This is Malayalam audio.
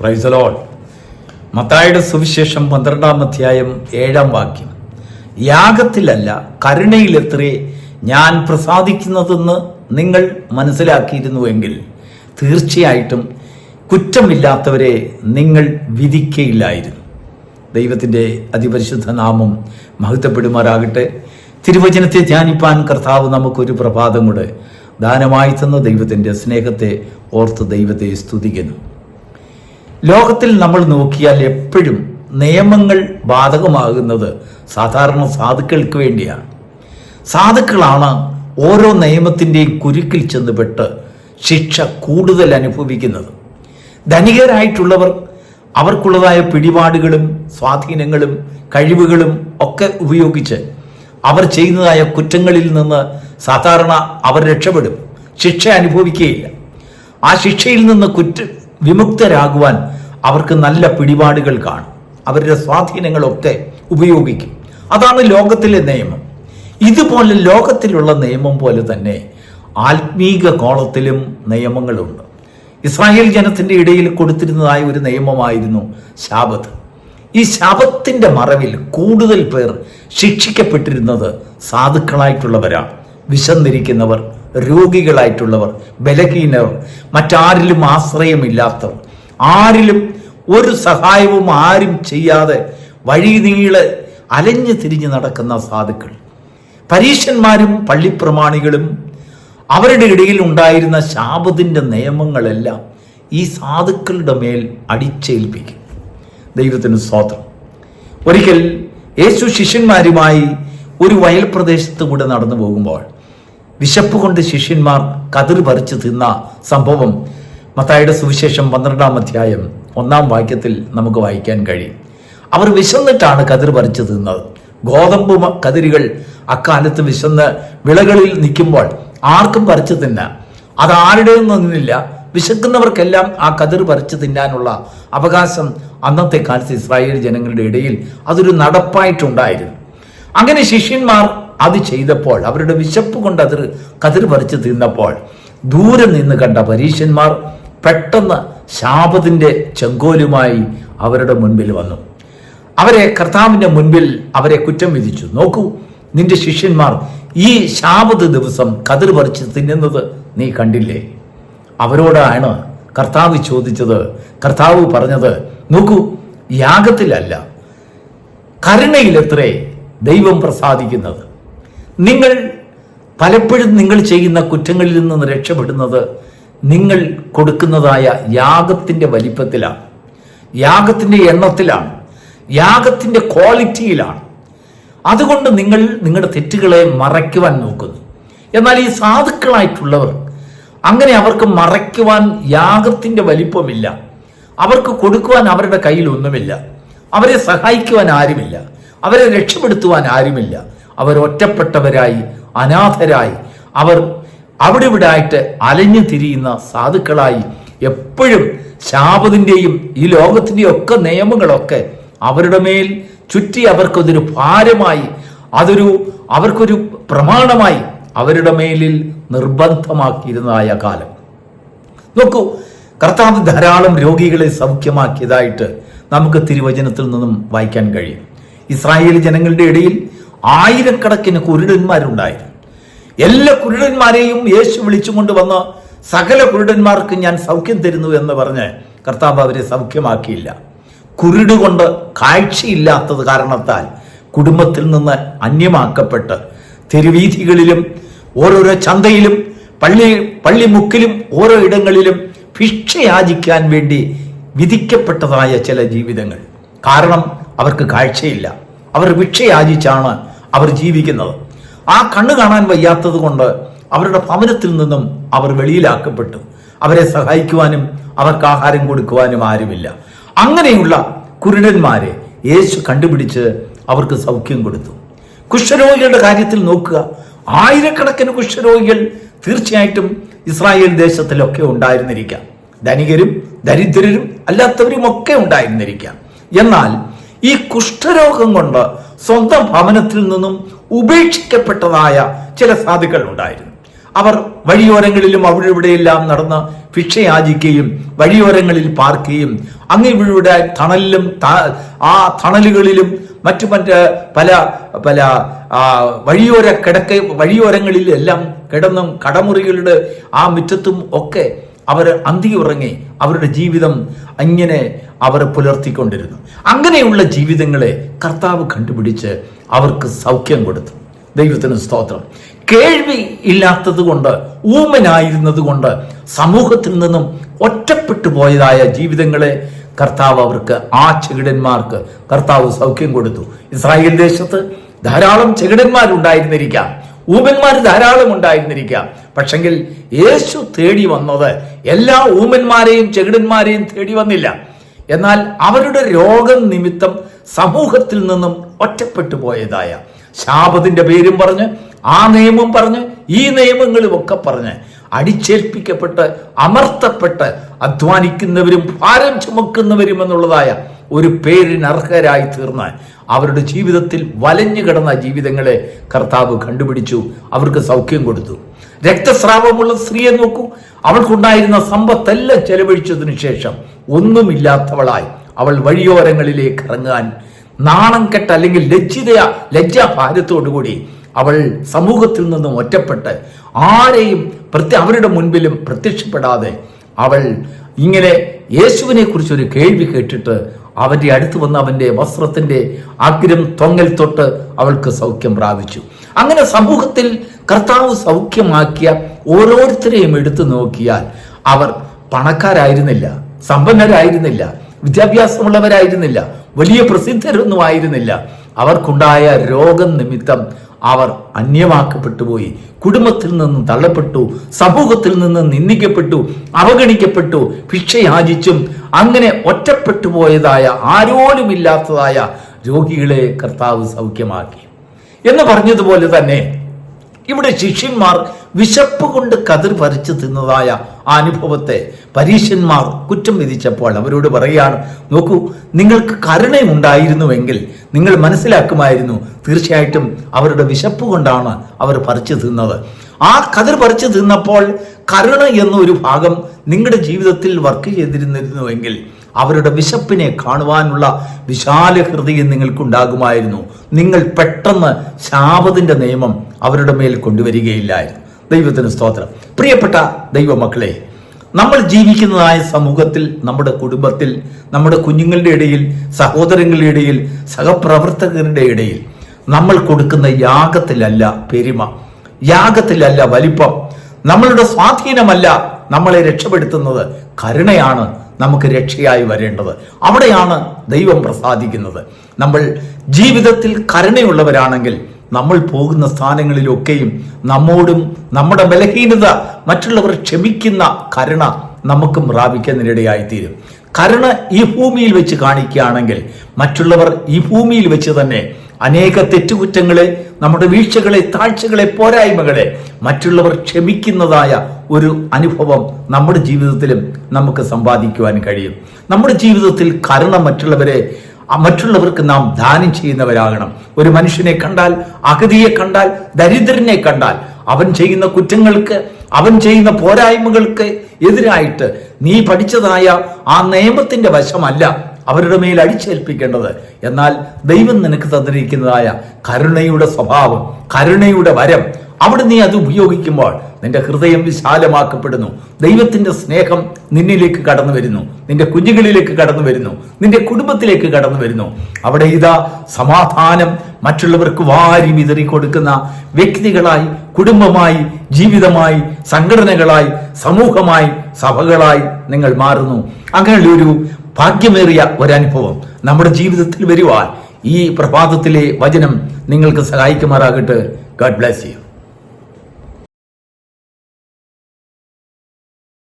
പ്രൈസലോൾ മത്തായുടെ സുവിശേഷം പന്ത്രണ്ടാം അധ്യായം ഏഴാം വാക്യം. യാഗത്തിലല്ല കരുണയിലെത്രേ ഞാൻ പ്രസാദിക്കുന്നതെന്ന് നിങ്ങൾ മനസ്സിലാക്കിയിരുന്നുവെങ്കിൽ തീർച്ചയായിട്ടും കുറ്റമില്ലാത്തവരെ നിങ്ങൾ വിധിക്കയില്ലായിരുന്നു. ദൈവത്തിന്റെ അതിപരിശുദ്ധ നാമം മഹത്വപ്പെടുമാറാകട്ടെ. തിരുവചനത്തെ ധ്യാനിപ്പാൻ കർത്താവ് നമുക്കൊരു പ്രഭാതം കൂടെ ദാനമായി തന്ന ദൈവത്തിന്റെ സ്നേഹത്തെ ഓർത്ത് ദൈവത്തെ സ്തുതിക്കുന്നു. ലോകത്തിൽ നമ്മൾ നോക്കിയാൽ എപ്പോഴും നിയമങ്ങൾ ബാധകമാകുന്നത് സാധാരണ സാധുക്കൾക്ക് വേണ്ടിയാണ്. സാധുക്കളാണ് ഓരോ നിയമത്തിന്റെയും കുരുക്കിൽ ചെന്നുപെട്ട് ശിക്ഷ കൂടുതൽ അനുഭവിക്കുന്നത്. ധനികരായിട്ടുള്ളവർ അവർക്കുള്ളതായ പിടിപാടുകളും സ്വാധീനങ്ങളും കഴിവുകളും ഒക്കെ ഉപയോഗിച്ച് അവർ ചെയ്യുന്നതായ കുറ്റങ്ങളിൽ നിന്ന് സാധാരണ അവർ രക്ഷപ്പെടും. ശിക്ഷ അനുഭവിക്കുകയില്ല. ആ ശിക്ഷയിൽ നിന്ന് കുറ്റ വിമുക്തരാകുവാൻ അവർക്ക് നല്ല പിടിപാടുകൾ കാണും. അവരുടെ സ്വാധീനങ്ങളൊക്കെ ഉപയോഗിക്കും. അതാണ് ലോകത്തിലെ നിയമം. ഇതുപോലെ ലോകത്തിലുള്ള നിയമം പോലെ തന്നെ ആത്മീക കോളത്തിലും നിയമങ്ങളുണ്ട്. ഇസ്രായേൽ ജനത്തിന്റെ ഇടയിൽ കൊടുത്തിരുന്നതായ ഒരു നിയമമായിരുന്നു ശാപത്ത്. ഈ ശാപത്തിന്റെ മറവിൽ കൂടുതൽ പേർ ശിക്ഷിക്കപ്പെട്ടിരുന്നത് സാധുക്കളായിട്ടുള്ളവരാണ്. വിശന്നിരിക്കുന്നവർ രോഗികളായിട്ടുള്ളവർ ബലഹീനർ മറ്റാരിലും ആശ്രയമില്ലാത്തവർ ആരിലും ഒരു സഹായവും ആരും ചെയ്യാതെ വഴി നീളെ അലഞ്ഞു തിരിഞ്ഞു നടക്കുന്ന സാധുക്കൾ. പരീക്ഷന്മാരും പള്ളിപ്രമാണികളും അവരുടെ ഇടയിൽ ഉണ്ടായിരുന്ന ശാപത്തിന്റെ നിയമങ്ങളെല്ലാം ഈ സാധുക്കളുടെ മേൽ അടിച്ചേൽപ്പിക്കും. ദൈവത്തിന് സ്വാതന്ത്ര്യം ഒരിക്കൽ യേശു ശിഷ്യന്മാരുമായി ഒരു വയൽ പ്രദേശത്ത് കൂടെ നടന്നു പോകുമ്പോൾ വിശപ്പ് കൊണ്ട് ശിഷ്യന്മാർ കതിർ പറിച്ച് തിന്ന സംഭവം മത്തായുടെ സുവിശേഷം പന്ത്രണ്ടാം അധ്യായം ഒന്നാം വാക്യത്തിൽ നമുക്ക് വായിക്കാൻ കഴിയും. അവർ വിശന്നിട്ടാണ് കതിർ പറിച്ച് തിന്നത്. ഗോതമ്പ് കതിരുകൾ അക്കാലത്ത് വിശന്ന് വിളകളിൽ നിൽക്കുമ്പോൾ ആർക്കും പറിച്ചു തിന്നാം. അത് ആരുടെയും നിന്നില്ല. വിശക്കുന്നവർക്കെല്ലാം ആ കതിർ പറിച്ചു തിന്നാനുള്ള അവകാശം അന്നത്തെ കാലത്ത് ഇസ്രായേൽ ജനങ്ങളുടെ ഇടയിൽ അതൊരു നടപ്പായിട്ടുണ്ടായിരുന്നു. അങ്ങനെ ശിഷ്യന്മാർ അത് ചെയ്തപ്പോൾ അവരുടെ വിശപ്പ് കൊണ്ട് അതിർ കതിർ പറിച്ച് തിന്നപ്പോൾ ദൂരെ നിന്ന് കണ്ട പരീശന്മാർ പെട്ടെന്ന് ശാപത്തിന്റെ ചെങ്കോലുമായി അവരുടെ മുൻപിൽ വന്നു. അവരെ കർത്താവിന്റെ മുൻപിൽ അവരെ കുറ്റം വിധിച്ചു. നോക്കൂ നിന്റെ ശിഷ്യന്മാർ ഈ ശാപത് ദിവസം കതിർ പറിച്ച് തിന്നുന്നത് നീ കണ്ടില്ലേ? അവരോടാണ് കർത്താവ് ചോദിച്ചത് കർത്താവ് പറഞ്ഞത് നോക്കൂ യാഗത്തിലല്ല കരുണയിലെത്രേ ദൈവം പ്രസാദിക്കുന്നത്. നിങ്ങൾ പലപ്പോഴും നിങ്ങൾ ചെയ്യുന്ന കുറ്റങ്ങളിൽ നിന്ന് രക്ഷപ്പെടുന്നത് നിങ്ങൾ കൊടുക്കുന്നതായ യാഗത്തിന്റെ വലിപ്പത്തിലാണ്. യാഗത്തിന്റെ എണ്ണത്തിലാണ്. യാഗത്തിന്റെ ക്വാളിറ്റിയിലാണ്. അതുകൊണ്ട് നിങ്ങൾ നിങ്ങളുടെ തെറ്റുകളെ മറയ്ക്കുവാൻ നോക്കുന്നു. എന്നാൽ ഈ സാധുക്കളായിട്ടുള്ളവർ അങ്ങനെ അവർക്ക് മറയ്ക്കുവാൻ യാഗത്തിന്റെ വലിപ്പമില്ല. അവർക്ക് കൊടുക്കുവാൻ അവരുടെ കയ്യിൽ ഒന്നുമില്ല. അവരെ സഹായിക്കുവാൻ ആരുമില്ല. അവരെ രക്ഷപ്പെടുത്തുവാൻ ആരുമില്ല. അവർ ഒറ്റപ്പെട്ടവരായി അനാഥരായി. അവർ അവിടെ ഇവിടെ ആയിട്ട് അലഞ്ഞു തിരിയുന്ന സാധുക്കളായി. എപ്പോഴും ശാപത്തിന്റെയും ഈ ലോകത്തിന്റെയും ഒക്കെ നിയമങ്ങളൊക്കെ അവരുടെ മേൽ ചുറ്റി അവർക്കതൊരു ഭാരമായി അതൊരു അവർക്കൊരു പ്രമാണമായി അവരുടെ മേലിൽ നിർബന്ധമാക്കിയിരുന്നതായ കാലം. നോക്കൂ കർത്താവ് ധാരാളം രോഗികളെ സൗഖ്യമാക്കിയതായിട്ട് നമുക്ക് തിരുവചനത്തിൽ നിന്നും വായിക്കാൻ കഴിയും. ഇസ്രായേൽ ജനങ്ങളുടെ ഇടയിൽ ആയിരക്കണക്കിന് കുരുടന്മാരുണ്ടായിരുന്നു. എല്ലാ കുരുടന്മാരെയും യേശു വിളിച്ചുകൊണ്ട് വന്ന് സകല കുരുടന്മാർക്ക് ഞാൻ സൗഖ്യം തരുന്നു എന്ന് പറഞ്ഞ് കർത്താവ് അവരെ സൗഖ്യമാക്കിയില്ല. കുരുട് കൊണ്ട് കാഴ്ചയില്ലാത്തത് കാരണത്താൽ കുടുംബത്തിൽ നിന്ന് അന്യമാക്കപ്പെട്ട് തെരുവീഥികളിലും ഓരോരോ ചന്തയിലും പള്ളി പള്ളിമുക്കിലും ഓരോ ഇടങ്ങളിലും ഭിക്ഷയാചിക്കാൻ വേണ്ടി വിധിക്കപ്പെട്ടതായ ചില ജീവിതങ്ങൾ. കാരണം അവർക്ക് കാഴ്ചയില്ല. അവർ ഭിക്ഷ യാചിച്ചാണ് അവർ ജീവിക്കുന്നത്. ആ കണ്ണ് കാണാൻ വയ്യാത്തത് കൊണ്ട് അവരുടെ ഭവനത്തിൽ നിന്നും അവർ വെളിയിലാക്കപ്പെട്ടു. അവരെ സഹായിക്കുവാനും അവർക്ക് ആഹാരം കൊടുക്കുവാനും ആരുമില്ല. അങ്ങനെയുള്ള കുരുടന്മാരെ യേശു കണ്ടുപിടിച്ച് അവർക്ക് സൗഖ്യം കൊടുത്തു. കുഷ്ഠരോഗികളുടെ കാര്യത്തിൽ നോക്കുക. ആയിരക്കണക്കിന് കുഷ്ഠരോഗികൾ തീർച്ചയായിട്ടും ഇസ്രായേൽ ദേശത്തിലൊക്കെ ഉണ്ടായിരുന്നിരിക്കാം. ധനികരും ദരിദ്രരും അല്ലാത്തവരും ഒക്കെ ഉണ്ടായിരുന്നിരിക്കാം. എന്നാൽ ഈ കുഷ്ഠരോഗം കൊണ്ട് സ്വന്തം ഭവനത്തിൽ നിന്നും ഉപേക്ഷിക്കപ്പെട്ടതായ ചില സാധുക്കൾ ഉണ്ടായിരുന്നു. അവർ വഴിയോരങ്ങളിലും അവിടെ ഇവിടെയെല്ലാം നടന്ന് ഭിക്ഷയാചിക്കുകയും വഴിയോരങ്ങളിൽ പാർക്കുകയും അങ്ങ് ഇവിടെ തണലിലും ആ തണലുകളിലും മറ്റു മറ്റ് പല പല വഴിയോര കിടക്ക വഴിയോരങ്ങളിൽ എല്ലാം കിടന്നും കടമുറികളുടെ ആ മുറ്റത്തും ഒക്കെ അവർ ഉറങ്ങി അവരുടെ ജീവിതം അങ്ങനെ അവർ പുലർത്തിക്കൊണ്ടിരുന്നു. അങ്ങനെയുള്ള ജീവിതങ്ങളെ കർത്താവ് കണ്ടുപിടിച്ച് അവർക്ക് സൗഖ്യം കൊടുത്തു. ദൈവത്തിന് സ്തോത്രം. കേൾവി ഇല്ലാത്തത് കൊണ്ട് ഊമനായിരുന്നത് കൊണ്ട് സമൂഹത്തിൽ നിന്നും ഒറ്റപ്പെട്ടു പോയതായ ജീവിതങ്ങളെ കർത്താവ് അവർക്ക് ആ ചെകിടന്മാർക്ക് കർത്താവ് സൗഖ്യം കൊടുത്തു. ഇസ്രായേൽ ദേശത്ത് ധാരാളം ചെകിടന്മാരുണ്ടായിരുന്നിരിക്കാം. ഊമന്മാർ ധാരാളം ഉണ്ടായിരുന്നിരിക്കാം. പക്ഷെങ്കിൽ യേശു തേടി വന്നത് എല്ലാ ഊമന്മാരെയും ചെകിടന്മാരെയും തേടി വന്നില്ല. എന്നാൽ അവരുടെ രോഗം നിമിത്തം സമൂഹത്തിൽ നിന്നും ഒറ്റപ്പെട്ടു പോയതായ ശാപത്തിന്റെ പേരും പറഞ്ഞ് ആ നിയമം പറഞ്ഞ് ഈ നിയമങ്ങളും ഒക്കെ പറഞ്ഞ് അടിച്ചേൽപ്പിക്കപ്പെട്ട് അമർത്തപ്പെട്ട് അധ്വാനിക്കുന്നവരും ഭാരം ചുമക്കുന്നവരും എന്നുള്ളതായ ഒരു പേരിന് അർഹരായി തീർന്ന് അവരുടെ ജീവിതത്തിൽ വലഞ്ഞു കിടന്ന ജീവിതങ്ങളെ കർത്താവ് കണ്ടുപിടിച്ചു അവർക്ക് സൗഖ്യം കൊടുത്തു. രക്തസ്രാവമുള്ള സ്ത്രീയെ നോക്കൂ. അവൾക്കുണ്ടായിരുന്ന സമ്പത്തെല്ലാം ചെലവഴിച്ചതിനു ശേഷം ഒന്നുമില്ലാത്തവളായി അവൾ വഴിയോരങ്ങളിലേക്ക് ഇറങ്ങാൻ നാണം കെട്ട അല്ലെങ്കിൽ ലജ്ജിത ലജ്ജാഭാരത്തോടുകൂടി അവൾ സമൂഹത്തിൽ നിന്നും ഒറ്റപ്പെട്ട് ആരെയും പ്രത്യ അവരുടെ മുൻപിലും പ്രത്യക്ഷപ്പെടാതെ അവൾ ഇങ്ങനെ യേശുവിനെ കുറിച്ച് ഒരു കേൾവി കേട്ടിട്ട് അവന്റെ അടുത്ത് വന്ന് അവന്റെ വസ്ത്രത്തിന്റെ അഗ്രം തൊങ്ങൽ തൊട്ട് അവൾക്ക് സൗഖ്യം പ്രാപിച്ചു. അങ്ങനെ സമൂഹത്തിൽ കർത്താവ് സൗഖ്യമാക്കിയ ഓരോരുത്തരെയും എടുത്തു നോക്കിയാൽ അവർ പണക്കാരായിരുന്നില്ല സമ്പന്നരായിരുന്നില്ല വിദ്യാഭ്യാസമുള്ളവരായിരുന്നില്ല വലിയ പ്രസിദ്ധരൊന്നും ആയിരുന്നില്ല അവർക്കുണ്ടായ രോഗം നിമിത്തം അവർ അന്യമാക്കപ്പെട്ടു പോയി കുടുംബത്തിൽ നിന്നും തള്ളപ്പെട്ടു. സമൂഹത്തിൽ നിന്ന് നിന്ദിക്കപ്പെട്ടു. അവഗണിക്കപ്പെട്ടു. ഭിക്ഷയാചിച്ചും അങ്ങനെ ഒറ്റപ്പെട്ടു പോയതായ ആരോരുമില്ലാത്തതായ രോഗികളെ കർത്താവ് സൗഖ്യമാക്കി. എന്ന് പറഞ്ഞതുപോലെ തന്നെ ഇവിടെ ശിഷ്യന്മാർ വിശപ്പ് കൊണ്ട് കതിർ പറിച്ചു തിന്നതായ ആ അനുഭവത്തെ പരീശന്മാർ കുറ്റം വിധിച്ചപ്പോൾ അവരോട് പറയുകയാണ് നോക്കൂ നിങ്ങൾക്ക് കരുണയുണ്ടായിരുന്നുവെങ്കിൽ നിങ്ങൾ മനസ്സിലാക്കുമായിരുന്നു. തീർച്ചയായിട്ടും അവരുടെ വിശപ്പ് കൊണ്ടാണ് അവർ പറിച്ചു തിന്നത്. ആ കതിർ പറിച്ചു തിന്നപ്പോൾ കരുണ എന്നൊരു ഭാഗം നിങ്ങളുടെ ജീവിതത്തിൽ വർക്ക് ചെയ്തിരുന്നിരുന്നുവെങ്കിൽ അവരുടെ വിശപ്പിനെ കാണുവാനുള്ള വിശാല ഹൃദയം നിങ്ങൾക്കുണ്ടാകുമായിരുന്നു. നിങ്ങൾ പെട്ടെന്ന് ശാപത്തിന്റെ നിയമം അവരുടെ മേൽ കൊണ്ടുവരികയില്ലായിരുന്നു. ദൈവത്തിന് സ്തോത്രം. പ്രിയപ്പെട്ട ദൈവമക്കളെ നമ്മൾ ജീവിക്കുന്നതായ സമൂഹത്തിൽ നമ്മുടെ കുടുംബത്തിൽ നമ്മുടെ കുഞ്ഞുങ്ങളുടെ ഇടയിൽ സഹോദരങ്ങളുടെ ഇടയിൽ സഹപ്രവർത്തകരുടെ ഇടയിൽ നമ്മൾ കൊടുക്കുന്ന യാഗത്തിലല്ല പെരുമ യാഗത്തിലല്ല വലിപ്പം. നമ്മളുടെ സ്വാധീനമല്ല നമ്മളെ രക്ഷപ്പെടുത്തുന്നത്. കരുണയാണ് നമുക്ക് രക്ഷയായി വരേണ്ടത്. അവിടെയാണ് ദൈവം പ്രസാദിക്കുന്നത്. നമ്മൾ ജീവിതത്തിൽ കരുണയുള്ളവരാണെങ്കിൽ നമ്മൾ പോകുന്ന സ്ഥാനങ്ങളിലൊക്കെയും നമ്മോടും നമ്മുടെ ബലഹീനത മറ്റുള്ളവർ ക്ഷമിക്കുന്ന കരുണ നമുക്കും പ്രാപിക്കുന്നതിനിടയായിത്തീരും. കരുണ ഈ ഭൂമിയിൽ വെച്ച് കാണിക്കുകയാണെങ്കിൽ മറ്റുള്ളവർ ഈ ഭൂമിയിൽ വെച്ച് തന്നെ അനേക തെറ്റുകുറ്റങ്ങളെ നമ്മുടെ വീഴ്ചകളെ താഴ്ചകളെ പോരായ്മകളെ മറ്റുള്ളവർ ക്ഷമിക്കുന്നതായ ഒരു അനുഭവം നമ്മുടെ ജീവിതത്തിലും നമുക്ക് സമ്പാദിക്കുവാൻ കഴിയും. നമ്മുടെ ജീവിതത്തിൽ കരുണ മറ്റുള്ളവരെ മറ്റുള്ളവർക്ക് നാം ദാനം ചെയ്യുന്നവരാകണം. ഒരു മനുഷ്യനെ കണ്ടാൽ അഗതിയെ കണ്ടാൽ ദരിദ്രനെ കണ്ടാൽ അവൻ ചെയ്യുന്ന കുറ്റങ്ങൾക്ക് അവൻ ചെയ്യുന്ന പോരായ്മകൾക്ക് എതിരായിട്ട് നീ പഠിച്ചതായ ആ നിയമത്തിന്റെ വശമല്ല. അവരുടെ മേൽ അടിച്ചേൽപ്പിക്കേണ്ടത്. എന്നാൽ ദൈവം നിനക്ക് തന്നിരിക്കുന്നതായ കരുണയുടെ സ്വഭാവം കരുണയുടെ വരം അവിടെ നീ അത് ഉപയോഗിക്കുമ്പോൾ നിന്റെ ഹൃദയം വിശാലമാക്കപ്പെടുന്നു. ദൈവത്തിന്റെ സ്നേഹം നിന്നിലേക്ക് കടന്നു വരുന്നു. നിന്റെ കുഞ്ഞുങ്ങളിലേക്ക് കടന്നു വരുന്നു. നിന്റെ കുടുംബത്തിലേക്ക് കടന്നു വരുന്നു. അവിടെ ഇതാ സമാധാനം മറ്റുള്ളവർക്ക് വാരി വിതറി കൊടുക്കുന്ന വ്യക്തികളായി കുടുംബമായി ജീവിതമായി സംഘടനകളായി സമൂഹമായി സഭകളായി നിങ്ങൾ മാറുന്നു. അങ്ങനെയുള്ള ഒരു ഭാഗ്യമേറിയ ഒരനുഭവം നമ്മുടെ ജീവിതത്തിൽ വരുവാൻ ഈ പ്രഭാതത്തിലെ വചനം നിങ്ങൾക്ക് സഹായിക്കുമാറാകട്ടെ. ഗാഡ് ബ്ലാസ് യു